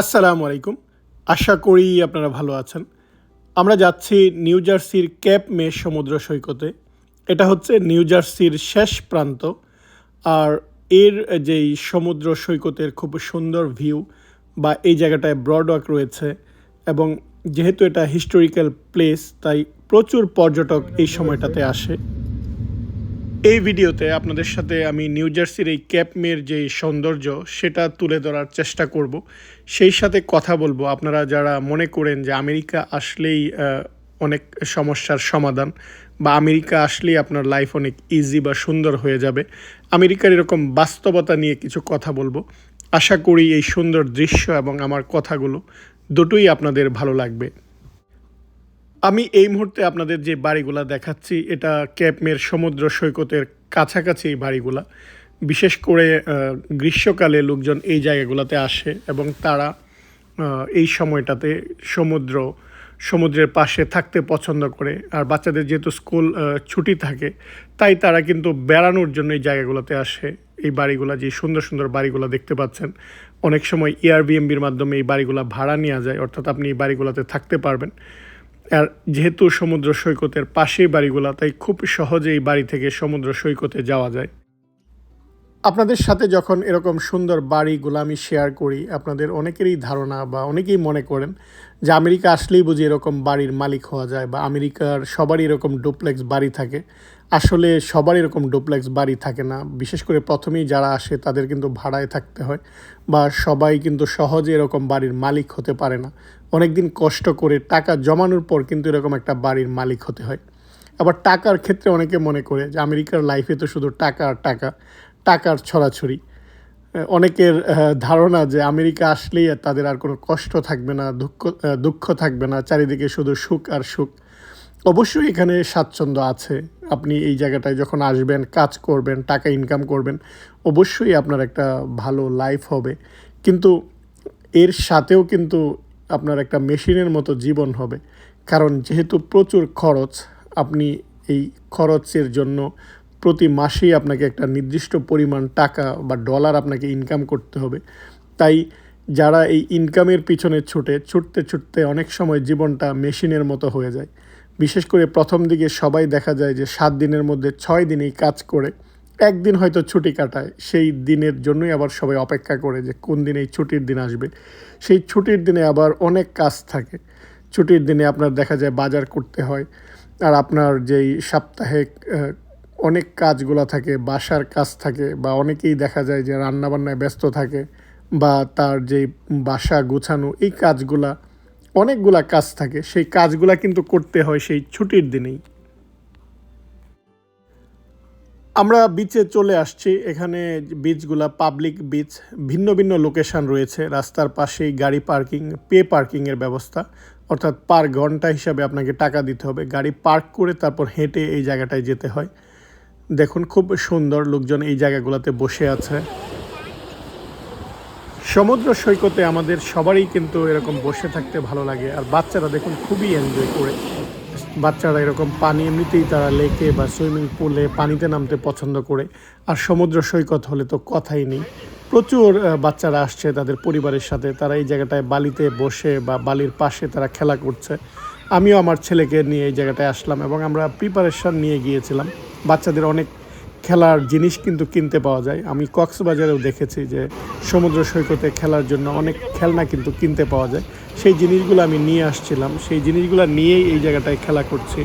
আসসালামু আলাইকুম। আশা করি আপনারা ভালো আছেন। আমরা যাচ্ছি নিউ জার্সির ক্যাপ মে সমুদ্র সৈকতে। এটা হচ্ছে নিউ জার্সির শেষ প্রান্ত। আর এর যেই সমুদ্র সৈকতের খুব সুন্দর ভিউ বা এই জায়গাটায় ব্রডওয়াক রয়েছে এবং যেহেতু এটা হিস্টোরিক্যাল প্লেস তাই প্রচুর পর্যটক এই সময়টাতে আসে। এই ভিডিওতে আপনাদের সাথে আমি নিউ জার্সির এই ক্যাপমের যে সৌন্দর্য, সেটা তুলে ধরার চেষ্টা করব। সেই সাথে কথা বলব। আপনারা যারা মনে করেন যে আমেরিকা আসলেই অনেক সমস্যার সমাধান বা আমেরিকা আসলেই আপনার লাইফ অনেক ইজি বা সুন্দর হয়ে যাবে, আমেরিকার এরকম বাস্তবতা নিয়ে কিছু কথা বলব। আশা করি এই সুন্দর দৃশ্য এবং আমার কথাগুলো দুটোই আপনাদের ভালো লাগবে। আমি এই মুহূর্তে আপনাদের যে বাড়িগুলা দেখাচ্ছি, এটা ক্যাপমের সমুদ্র সৈকতের কাছাকাছি এই বাড়িগুলা। বিশেষ করে গ্রীষ্মকালে লোকজন এই জায়গাগুলোতে আসে এবং তারা এই সময়টাতে সমুদ্র, সমুদ্রের পাশে থাকতে পছন্দ করে। আর বাচ্চাদের যেহেতু স্কুল ছুটি থাকে, তাই তারা কিন্তু বেড়ানোর জন্য এই জায়গাগুলোতে আসে। এই বাড়িগুলা যে সুন্দর সুন্দর বাড়িগুলো দেখতে পাচ্ছেন, অনেক সময় এয়ারবিএমবির মাধ্যমে এই বাড়িগুলা ভাড়া নেওয়া যায়, অর্থাৎ আপনি এই বাড়িগুলোতে থাকতে পারবেন। আর যেহেতু সমুদ্র সৈকতের পাশেই বাড়িগুলা, তাই খুব সহজেই বাড়ি থেকে সমুদ্র সৈকতে যাওয়া যায়। আপনাদের সাথে যখন এরকম সুন্দর বাড়িগুলো আমি শেয়ার করি, আপনাদের অনেকেরই ধারণা বা অনেকেই মনে করেন যে আমেরিকা আসলেই বুঝি এরকম বাড়ির মালিক হওয়া যায় বা আমেরিকার সবারই এরকম ডুপ্লেক্স বাড়ি থাকে। আসলে সবার এরকম ডুপ্লেক্স বাড়ি থাকে না। বিশেষ করে প্রথমেই যারা আসে তাদের কিন্তু ভাড়ায় থাকতে হয় বা সবাই কিন্তু সহজে এরকম বাড়ির মালিক হতে পারে না। অনেক দিন কষ্ট করে টাকা জমানোর পর কিন্তু এরকম একটা বাড়ির মালিক হতে হয়। আবার টাকার ক্ষেত্রে অনেকে মনে করে যে আমেরিকার লাইফে তো শুধু টাকা আর টাকা। টাকার ছড়াছড়ি। অনেকের ধারণা যে আমেরিকা আসলেই তাদের আর কোনো কষ্ট থাকবে না, দুঃখ দুঃখ থাকবে না, চারিদিকে শুধু সুখ আর সুখ। অবশ্যই এখানে স্বাচ্ছন্দ্য আছে। আপনি এই জায়গাটায় যখন আসবেন, কাজ করবেন, টাকা ইনকাম করবেন, অবশ্যই আপনার একটা ভালো লাইফ হবে। কিন্তু এর সাথেও কিন্তু আপনার একটা মেশিনের মতো জীবন হবে। কারণ যেহেতু প্রচুর খরচ, আপনি এই খরচের জন্য প্রতি মাসেই আপনাকে একটা নির্দিষ্ট পরিমাণ টাকা বা ডলার আপনাকে ইনকাম করতে হবে। তাই যারা এই ইনকামের পিছনে ছুটে, ছুটতে ছুটতে অনেক সময় জীবনটা মেশিনের মতো হয়ে যায়। বিশেষ করে প্রথম দিকে সবাই দেখা যায় যে সাত দিনের মধ্যে ছয় দিনেই কাজ করে, একদিন হয়তো ছুটি কাটায়, সেই দিনের জন্যই আবার সবাই অপেক্ষা করে যে কোন দিন এই ছুটির দিন আসবে। সেই ছুটির দিনে আবার অনেক কাজ থাকে। ছুটির দিনে আপনার দেখা যায় বাজার করতে হয়, আর আপনার যেই সাপ্তাহিক অনেক কাজগুলো থাকে, বাসার কাজ থাকে বা অনেকেই দেখা যায় যে রান্নাবান্নায় ব্যস্ত থাকে বা তার যে বাসা গোছানো এই কাজগুলা, অনেকগুলা কাজ থাকে। সেই কাজগুলা কিন্তু করতে হয় সেই ছুটির দিনেই। আমরা বিচে চলে আসছি। এখানে বিচগুলা পাবলিক বিচ ভিন্ন ভিন্ন লোকেশন রয়েছে। রাস্তার পাশেই গাড়ি পার্কিং পে পার্কিংয়ের ব্যবস্থা। অর্থাৎ পার ঘণ্টা হিসাবে আপনাকে টাকা দিতে হবে। গাড়ি পার্ক করে তারপর হেঁটে এই জায়গাটায় যেতে হয়। দেখুন, খুব সুন্দর লোকজন এই জায়গাগুলোতে বসে আছে। সমুদ্র সৈকতে আমাদের সবারই কিন্তু এরকম বসে থাকতে ভালো লাগে। আর বাচ্চারা দেখুন, খুবই এনজয় করে। বাচ্চারা এরকম পানি, এমনিতেই তারা লেকে বা সুইমিং পুলে পানিতে নামতে পছন্দ করে। আর সমুদ্র সৈকত হলে তো কথাই নেই। প্রচুর বাচ্চারা আসছে তাদের পরিবারের সাথে। তারা এই জায়গাটায় বালিতে বসে বা বালির পাশে তারা খেলা করছে। আমিও আমার ছেলেকে নিয়ে এই জায়গাটায় আসলাম এবং আমরা প্রিপারেশন নিয়ে গিয়েছিলাম। বাচ্চাদের অনেক খেলার জিনিস কিন্তু কিনতে পাওয়া যায়। আমি কক্সবাজারেও দেখেছি যে সমুদ্র সৈকতে খেলার জন্য অনেক খেলনা কিন্তু কিনতে পাওয়া যায়। সেই জিনিসগুলো আমি নিয়ে আসছিলাম। সেই জিনিসগুলো নিয়েই এই জায়গাটায় খেলা করছি।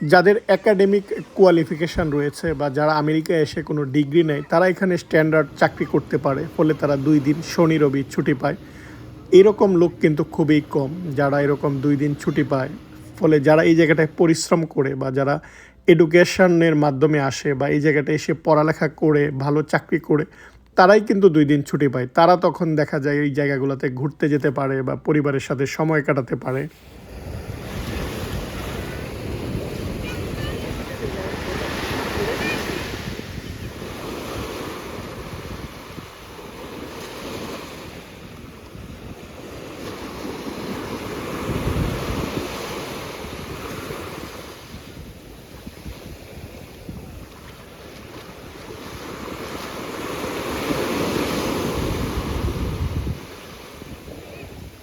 যাদের একাডেমিক কোয়ালিফিকেশান রয়েছে বা যারা আমেরিকায় এসে কোনো ডিগ্রি নেয়, তারা এখানে স্ট্যান্ডার্ড চাকরি করতে পারে, ফলে তারা দুই দিন শনি রবি ছুটি পায়। এরকম লোক কিন্তু খুবই কম, যারা এরকম দুই দিন ছুটি পায়। ফলে যারা এই জায়গাটায় পরিশ্রম করে বা যারা এডুকেশনের মাধ্যমে আসে বা এই জায়গাটায় এসে পড়ালেখা করে, ভালো চাকরি করে, তারাই কিন্তু দুই দিন ছুটি পায়। তারা তখন দেখা যায় এই জায়গাগুলোতে ঘুরতে যেতে পারে বা পরিবারের সাথে সময় কাটাতে পারে।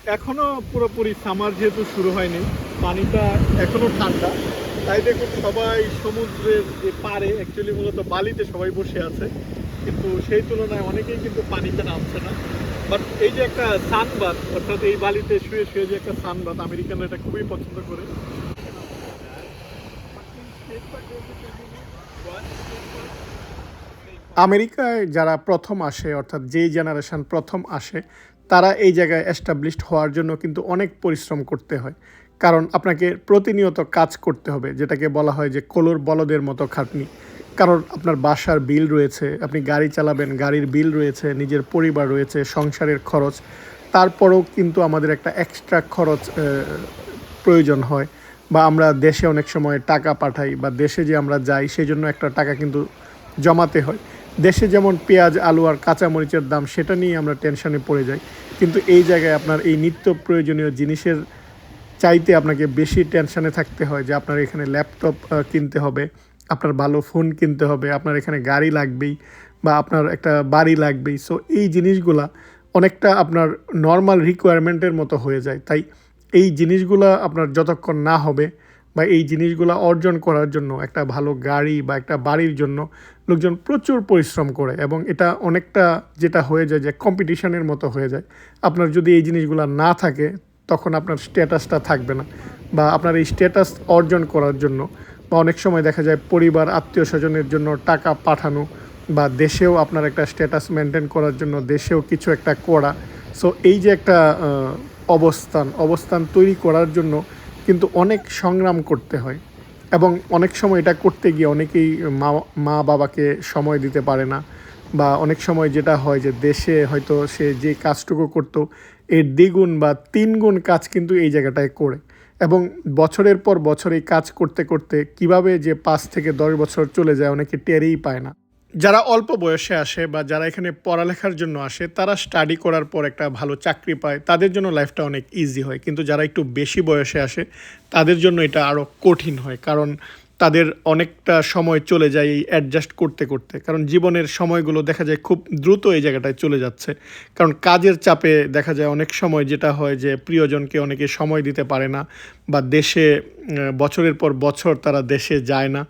এখনও পুরোপুরি সামার যেহেতু শুরু হয়নি, পানিটা এখনও ঠান্ডা। তাই দেখুন সবাই সমুদ্রের যে পারে অ্যাকচুয়ালি মূলত বালিতে সবাই বসে আছে। কিন্তু সেই তুলনায় অনেকেই কিন্তু পানিতে নামছে না। বাট এই যে একটা সানবাদ অর্থাৎ এই বালিতে শুয়ে শুয়ে যে একটা সানবাদ আমেরিকানরা এটা খুবই পছন্দ করে। আমেরিকায় যারা প্রথম আসে, অর্থাৎ যেই জেনারেশন প্রথম আসে তারা এই জায়গায় এস্টাবলিশড হওয়ার জন্য কিন্তু অনেক পরিশ্রম করতে হয়। কারণ আপনাকে প্রতিনিয়ত কাজ করতে হবে, যেটাকে বলা হয় যে কলোর বলদের মতো খাটনি। কারণ আপনার বাসার বিল রয়েছে, আপনি গাড়ি চালাবেন, গাড়ির বিল রয়েছে, নিজের পরিবার রয়েছে, সংসারের খরচ। তারপরেও কিন্তু আমাদের একটা এক্সট্রা খরচ প্রয়োজন হয় বা আমরা দেশে অনেক সময় টাকা পাঠাই বা দেশে যে আমরা যাই সেই জন্য একটা টাকা কিন্তু জমাতে হয়। দেশে যেমন পেঁয়াজ, আলু আর কাঁচামরিচের দাম, সেটা নিয়ে আমরা টেনশনে পড়ে যাই। কিন্তু এই জায়গায় আপনার এই নিত্য প্রয়োজনীয় জিনিসের চাইতে আপনাকে বেশি টেনশনে থাকতে হয় যে আপনার এখানে ল্যাপটপ কিনতে হবে, আপনার ভালো ফোন কিনতে হবে, আপনার এখানে গাড়ি লাগবেই বা আপনার একটা বাড়ি লাগবেই। সো এই জিনিসগুলা অনেকটা আপনার নর্মাল রিকোয়ারমেন্টের মতো হয়ে যায়। তাই এই জিনিসগুলা আপনার যতক্ষণ না হবে বা এই জিনিসগুলো অর্জন করার জন্য, একটা ভালো গাড়ি বা একটা বাড়ির জন্য লোকজন প্রচুর পরিশ্রম করে এবং এটা অনেকটা যেটা হয়ে যায় যে কম্পিটিশনের মতো হয়ে যায়। আপনার যদি এই জিনিসগুলো না থাকে, তখন আপনার স্ট্যাটাসটা থাকবে না বা আপনার এই স্ট্যাটাস অর্জন করার জন্য বা অনেক সময় দেখা যায় পরিবার আত্মীয় স্বজনের জন্য টাকা পাঠানো বা দেশেও আপনার একটা স্ট্যাটাস মেনটেন করার জন্য দেশেও কিছু একটা করা। সো এই যে একটা অবস্থান অবস্থান তৈরি করার জন্য কিন্তু অনেক সংগ্রাম করতে হয় এবং অনেক সময় এটা করতে গিয়ে অনেকেই মা মা বাবাকে সময় দিতে পারে না বা অনেক সময় যেটা হয় যে দেশে হয়তো সে যে কাজটুকু করতো, এর দ্বিগুণ বা তিনগুণ কাজ কিন্তু এই জায়গাটায় করে এবং বছরের পর বছর এই কাজ করতে করতে কীভাবে যে পাঁচ থেকে দশ বছর চলে যায় অনেকে টেরেই পায় না। যারা অল্প বয়সে আসে বা যারা এখানে পড়ালেখার জন্য আসে, তারা স্টাডি করার পর একটা ভালো চাকরি পায়। তাদের জন্য লাইফটা অনেক ইজি হয়। কিন্তু যারা একটু বেশি বয়সে আসে, তাদের জন্য এটা আরও কঠিন হয়। কারণ তাদের অনেকটা সময় চলে যায় এই অ্যাডজাস্ট করতে করতে। কারণ জীবনের সময়গুলো দেখা যায় খুব দ্রুত এই জায়গাটায় চলে যাচ্ছে। কারণ কাজের চাপে দেখা যায় অনেক সময় যেটা হয় যে, প্রিয়জনকে অনেকে সময় দিতে পারে না বা দেশে বছরের পর বছর তারা দেশে যায় না।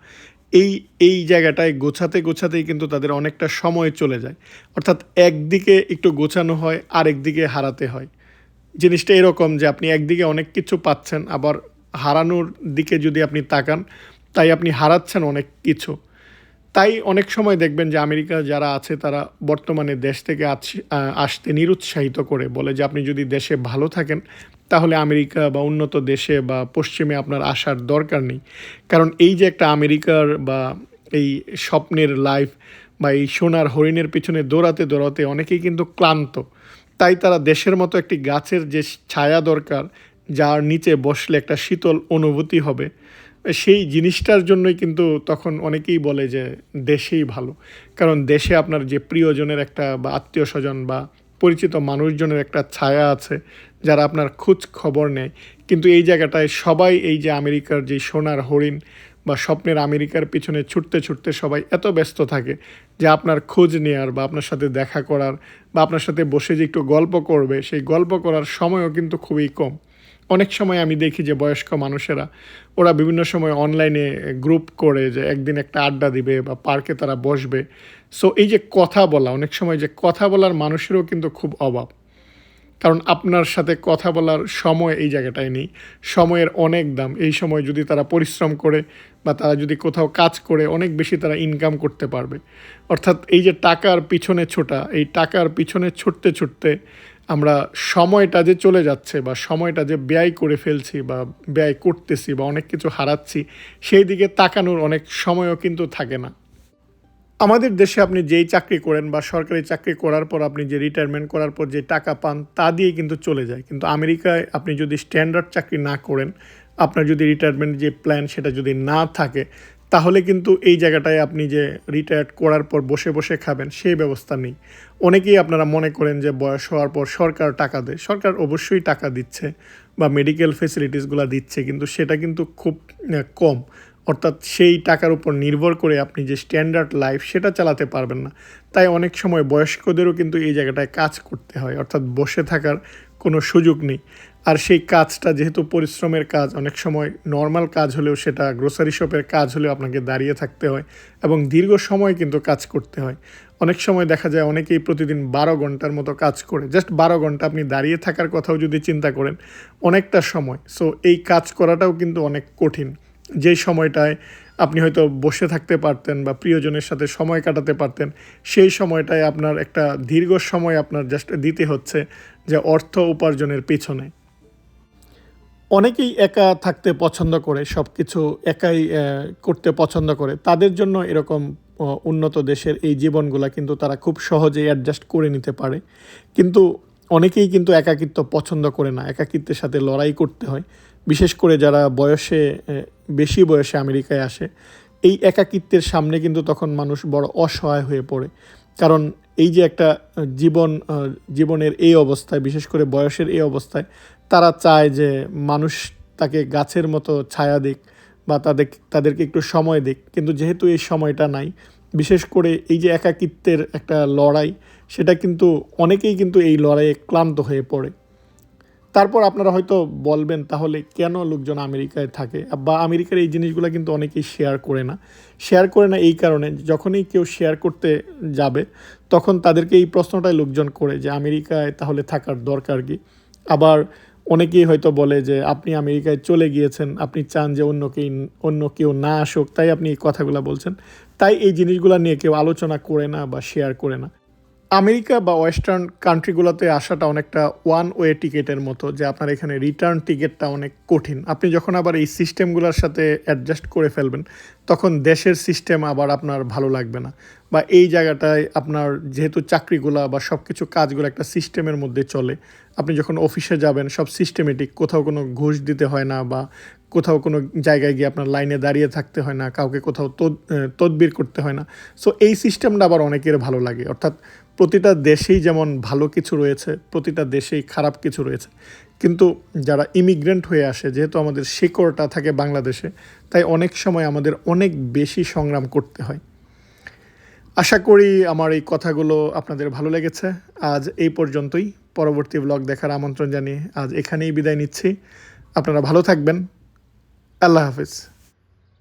এই এই জায়গাটায় গোছাতে, গোছাতেই কিন্তু তাদের অনেকটা সময় চলে যায়। অর্থাৎ একদিকে একটু গোছানো হয়, আরেকদিকে হারাতে হয়। জিনিসটা এরকম যে আপনি একদিকে অনেক কিছু পাচ্ছেন, আবার হারানোর দিকে যদি আপনি তাকান, তাই আপনি হারাচ্ছেন অনেক কিছু। তাই অনেক সময় দেখবেন যে আমেরিকা যারা আছে, তারা বর্তমানে দেশ থেকে আসতে নিরুৎসাহিত করে বলে যে, আপনি যদি দেশে ভালো থাকেন, তাহলে আমেরিকা বা উন্নত দেশে বা পশ্চিমে আপনার আসার দরকার নেই। কারণ এই যে একটা আমেরিকার বা এই স্বপ্নের লাইফ বা এই সোনার হরিণের পিছনে দৌড়াতে দৌড়াতে অনেকেই কিন্তু ক্লান্ত। তাই তারা দেশের মতো একটি গাছের যে ছায়া দরকার, যার নিচে বসলে একটা শীতল অনুভূতি হবে। সেই জিনিসটার জন্যই কিন্তু তখন অনেকেই বলে যে দেশেই ভালো। কারণ দেশে আপনার যে প্রিয়জনের একটা বা আত্মীয় স্বজন বা পরিচিত মানুষজনের একটা ছায়া আছে, যারা আপনার খোঁজ খবর নেয়। কিন্তু এই জায়গাটায় সবাই এই যে আমেরিকার যে সোনার হরিণ বা স্বপ্নের আমেরিকার পিছনে ছুটতে ছুটতে সবাই এত ব্যস্ত থাকে যে আপনার খোঁজ নেওয়ার বা আপনার সাথে দেখা করার বা আপনার সাথে বসে যে একটু গল্প করবে, সেই গল্প করার সময়ও কিন্তু খুবই কম। অনেক সময় আমি দেখি যে বয়স্ক মানুষেরা, ওরা বিভিন্ন সময় অনলাইনে গ্রুপ করে যে একদিন একটা আড্ডা দিবে বা পার্কে তারা বসবে। সো এই যে কথা বলা, অনেক সময় যে কথা বলার মানুষেরও কিন্তু খুব অভাব। কারণ আপনার সাথে কথা বলার সময় এই জায়গাটায় নেই। সময়ের অনেক দাম। এই সময় যদি তারা পরিশ্রম করে বা তারা যদি কোথাও কাজ করে, অনেক বেশি তারা ইনকাম করতে পারবে। অর্থাৎ এই যে টাকার পিছনে ছোটা, এই টাকার পিছনে ছুটতে ছুটতে আমরা সময়টা যে চলে যাচ্ছে বা সময়টা যে ব্যয় করে ফেলছি বা ব্যয় করতেছি বা অনেক কিছু হারাচ্ছি, সেই দিকে তাকানোর অনেক সময়ও কিন্তু থাকে না। আমাদের দেশে আপনি যেই চাকরি করেন বা সরকারি চাকরি করার পর আপনি যে রিটায়ারমেন্ট করার পর যে টাকা পান, তা দিয়ে কিন্তু চলে যায়। কিন্তু আমেরিকায় আপনি যদি স্ট্যান্ডার্ড চাকরি না করেন, আপনার যদি রিটায়ারমেন্ট যে প্ল্যান সেটা যদি না থাকে তাহলে কিন্তু এই জায়গাটায় আপনি যে রিটায়ার্ড করার পর বসে বসে খাবেন, সেই ব্যবস্থা নেই। অনেকেই আপনারা মনে করেন যে বয়স হওয়ার পর সরকার টাকা দেয়। সরকার অবশ্যই টাকা দিচ্ছে বা মেডিকেল ফেসিলিটিসগুলো দিচ্ছে, কিন্তু সেটা কিন্তু খুব কম। অর্থাৎ সেই টাকার উপর নির্ভর করে আপনি যে স্ট্যান্ডার্ড লাইফ সেটা চালাতে পারবেন না। তাই অনেক সময় বয়স্কদেরও কিন্তু এই জায়গাটায় কাজ করতে হয়। অর্থাৎ বসে থাকার কোনো সুযোগ নেই। আর সেই কাজটা যেহেতু পরিশ্রমের কাজ, অনেক সময় নর্মাল কাজ হলেও সেটা গ্রোসারি শপের কাজ হলেও আপনাকে দাঁড়িয়ে থাকতে হয় এবং দীর্ঘ সময় কিন্তু কাজ করতে হয়। অনেক সময় দেখা যায় অনেকেই প্রতিদিন বারো ঘণ্টার মতো কাজ করে। জাস্ট বারো ঘণ্টা আপনি দাঁড়িয়ে থাকার কথাও যদি চিন্তা করেন, অনেকটা সময়। সো এই কাজ করাটাও কিন্তু অনেক কঠিন। যেই সময়টায় আপনি হয়তো বসে থাকতে পারতেন বা প্রিয়জনের সাথে সময় কাটাতে পারতেন, সেই সময়টায় আপনার একটা দীর্ঘ সময় আপনার জাস্ট দিতে হচ্ছে। যে অর্থ উপার্জনের পেছনে। অনেকেই একা থাকতে পছন্দ করে সব কিছু একাই করতে পছন্দ করে। তাদের জন্য এরকম উন্নত দেশের এই জীবনগুলা কিন্তু তারা খুব সহজেই অ্যাডজাস্ট করে নিতে পারে। কিন্তু অনেকেই কিন্তু একাকিত্ব পছন্দ করে না, একাকিত্বের সাথে লড়াই করতে হয়। বিশেষ করে যারা বয়সে বেশি বয়সে আমেরিকায় আসে, এই একাকিত্বের সামনে কিন্তু তখন মানুষ বড় অসহায় হয়ে পড়ে। কারণ এই যে একটা জীবন জীবনের এই অবস্থায়, বিশেষ করে বয়সের এই অবস্থায়, তারা চায় যে মানুষ তাকে গাছের মতো ছায়া দিক বা তাদের, তাদেরকে একটু সময় দিক। কিন্তু যেহেতু এই সময়টা নাই, বিশেষ করে এই যে একাকিত্বের একটা লড়াই, সেটা কিন্তু অনেকেই কিন্তু এই লড়াইয়ে ক্লান্ত হয়ে পড়ে। তারপর আপনারা হয়তো বলবেন, তাহলে কেন লোকজন আমেরিকায় থাকে? বা আমেরিকার এই জিনিসগুলো কিন্তু অনেকেই শেয়ার করে না। শেয়ার করে না এই কারণে, যখনই কেউ শেয়ার করতে যাবে, তখন তাদেরকে এই প্রশ্নটাই লোকজন করে যে, আমেরিকায় তাহলে থাকার দরকার কি? আবার অনেকেই হয়তো বলে যে, আপনি আমেরিকায় চলে গিয়েছেন, আপনি চান যে অন্য কেউ অন্য কেউ না আসুক। তাই আপনি এই কথাগুলো বলছেন। তাই এই জিনিসগুলো নিয়ে কেউ আলোচনা করে না বা শেয়ার করে না। আমেরিকা বা ওয়েস্টার্ন কান্ট্রিগুলোতে আসাটা অনেকটা ওয়ান ওয়ে টিকিটের মতো, যে আপনার এখানে রিটার্ন টিকিটটা অনেক কঠিন। আপনি যখন আবার এই সিস্টেমগুলোর সাথে অ্যাডজাস্ট করে ফেলবেন, তখন দেশের সিস্টেম আবার আপনার ভালো লাগবে না। বা এই জায়গাটায় আপনার যেহেতু চাকরিগুলা বা সব কিছু কাজগুলো একটা সিস্টেমের মধ্যে চলে, আপনি যখন অফিসে যাবেন, সব সিস্টেমেটিক কোথাও কোনো ঘুষ দিতে হয় না বা কোথাও কোনো জায়গায় গিয়ে আপনার লাইনে দাঁড়িয়ে থাকতে হয় না, কাউকে কোথাও তদ- তদবির করতে হয় না। সো এই সিস্টেমটা আবার অনেকের ভালো লাগে। অর্থাৎ প্রতিটা দেশেই যেমন ভালো কিছু রয়েছে, প্রতিটা দেশেই খারাপ কিছু রয়েছে। কিন্তু যারা ইমিগ্রেন্ট হয়ে আসে, যেহেতু আমাদের শিকড়টা থাকে বাংলাদেশে, তাই অনেক সময় আমাদের অনেক বেশি সংগ্রাম করতে হয়। আশা করি আমার এই কথাগুলো আপনাদের ভালো লেগেছে। আজ এই পর্যন্তই। পরবর্তী ব্লগ দেখার আমন্ত্রণ জানিয়ে আজ এখানেই বিদায় নিচ্ছি। আপনারা ভালো থাকবেন। আল্লাহ হাফিজ।